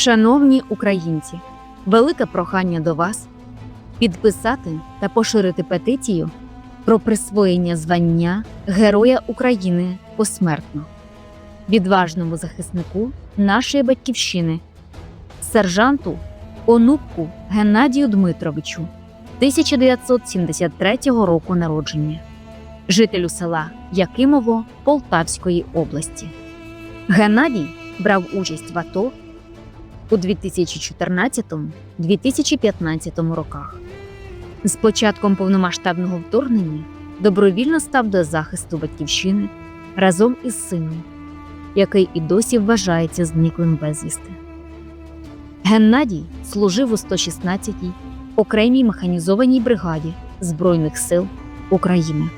Шановні українці, велике прохання до вас підписати та поширити петицію про присвоєння звання Героя України посмертно відважному захиснику нашої батьківщини, сержанту Онупку Геннадію Дмитровичу 1973 року народження, жителю села Якимово Полтавської області. Геннадій брав участь в АТО у 2014-2015 роках. З початком повномасштабного вторгнення добровільно став до захисту батьківщини разом із сином, який і досі вважається зниклим безвісти. Геннадій служив у 116-й окремій механізованій бригаді Збройних сил України.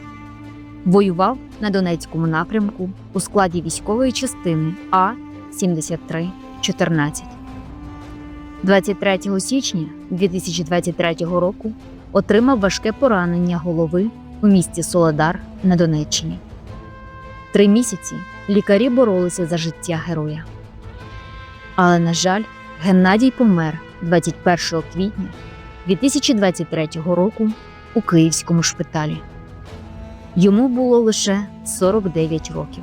Воював на Донецькому напрямку у складі військової частини А 7314 23 січня 2023 року отримав важке поранення голови у місті Солодар на Донеччині. Три місяці лікарі боролися за життя героя. Але, на жаль, Геннадій помер 21 квітня 2023 року у Київському шпиталі. Йому було лише 49 років.